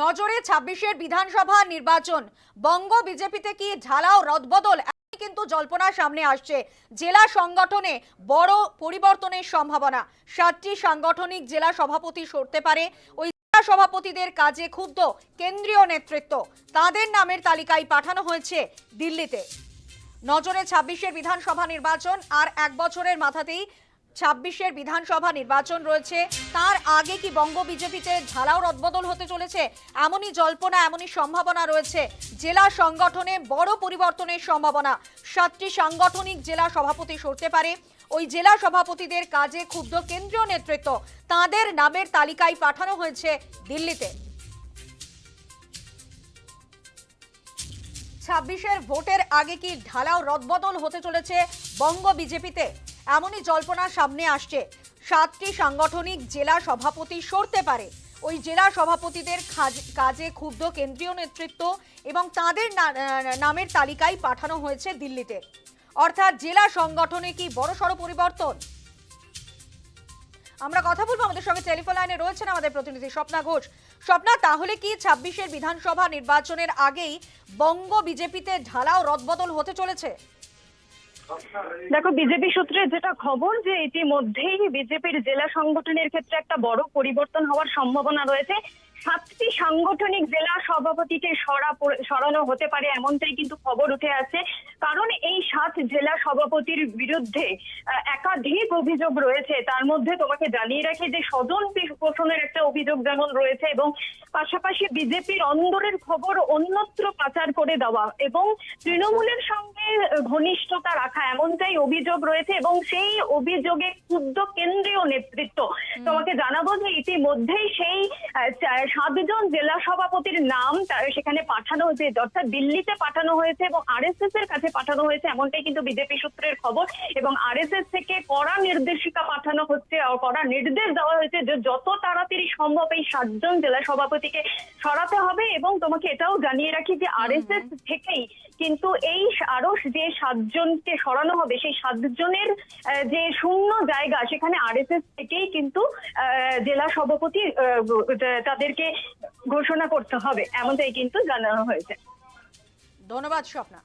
নজরে ছাব্বিশের বিধানসভা নির্বাচন। বঙ্গ বিজেপিতে কি ঢালাও রদবদল? কিন্তু জল্পনা সামনে আসছে। জেলা সংগঠনে বড় পরিবর্তনের সম্ভাবনা। সাতটি সাংগঠনিক জেলা সভাপতি সরতে পারে। ওই জেলা সভাপতিদের কাজে ক্ষুব্ধ কেন্দ্রীয় নেতৃত্ব। তাদের নামের তালিকায় পাঠানো হয়েছে দিল্লিতে। নজরে ছাব্বিশের বিধানসভা নির্বাচন আর এক বছরের মাথাতেই ছাব্বিশের বিধানসভা নির্বাচন রয়েছে। তার আগে কি বঙ্গ বিজেপিতে ঢালাও রদবদল হতে চলেছে? এমনই জল্পনা, এমনই সম্ভাবনা রয়েছে। জেলা সংগঠনে বড় পরিবর্তনের সম্ভাবনা। সাতটি সাংগঠনিক জেলা সভাপতি সরতে পারে। ওই জেলা সভাপতিদের কাজে ক্ষুব্ধ কেন্দ্রীয় নেতৃত্ব। তাদের নামের তালিকায় পাঠানো হয়েছে দিল্লিতে। ছাব্বিশের ভোটের আগে কি ঢালাও রদবদল হতে চলেছে বঙ্গ বিজেপিতে? এমনই জল্পনা সামনে আসছে। সাতটি সাংগঠনিক জেলা সভাপতি সরতে পারে। ওই জেলা সভাপতিদের কাজে ক্ষুব্ধ কেন্দ্রীয় নেতৃত্ব এবং তাদের নামের তালিকায় পাঠানো হয়েছে দিল্লিতে। অর্থাৎ জেলা সংগঠনে কি বড়সড় পরিবর্তন? আমরা কথা বলব আমাদের সঙ্গে টেলিফোন লাইনে রয়েছেন আমাদের প্রতিনিধি স্বপ্না ঘোষ। স্বপ্না, তাহলে কি ছাব্বিশের বিধানসভা নির্বাচনের আগেই বঙ্গ বিজেপিতে ঢালাও রদবদল হতে চলেছে? দেখো, বিজেপি সূত্রে যেটা খবর যে ইতিমধ্যেই বিজেপির জেলা সংগঠনের ক্ষেত্রে একটা বড় পরিবর্তন হওয়ার সম্ভাবনা রয়েছে। সাতটি সাংগঠনিক জেলা সভাপতিকে সরা সরানো হতে পারে এমনটাই কিন্তু খবর উঠে আসছে। কারণ এই সাত জেলা সভাপতির বিরুদ্ধে একাধিক অভিযোগ রয়েছে। তার মধ্যে তোমাকে জানিয়ে রাখি যে স্বজন পোষণের একটা অভিযোগ যেমন রয়েছে এবং পাশাপাশি বিজেপির অন্দরের খবর অন্যত্র পাচার করে দেওয়া এবং তৃণমূলের সঙ্গে ঘনিষ্ঠতা রাখা এমনটাই অভিযোগ রয়েছে এবং সেই অভিযোগে ক্ষুব্ধ কেন্দ্রীয় নেতৃত্ব। তোমাকে জানাব যে ইতিমধ্যেই সেই সাতজন জেলা সভাপতির নাম সেখানে পাঠানো হয়েছে অর্থাৎ দিল্লিতে পাঠানো হয়েছে এবং আরএসএস এর কাছে পাঠানো হয়েছে এমনটাই কিন্তু বিজেপি সূত্রের খবর। এবং আরএসএস থেকে কড়া নির্দেশিকা পাঠানো হচ্ছে কড়া নির্দেশ দেওয়া হয়েছে যে যত তাড়াতাড়ি সম্ভব এই সাতজন জেলা সভাপতিকে সরাতে হবে এবং তোমাকে এটাও জানিয়ে রাখি যে আরএসএস থেকেই কিন্তু এই আরও যে সাতজনকে সরানো হবে সেই সাতজনের যে শূন্য জায়গা সেখানে আরএসএস থেকেই কিন্তু আহ, জেলা সভাপতি তাদেরকে ঘোষণা করতে হবে এমনটাই কিন্তু জানানো হয়েছে। ধন্যবাদ স্বপ্না।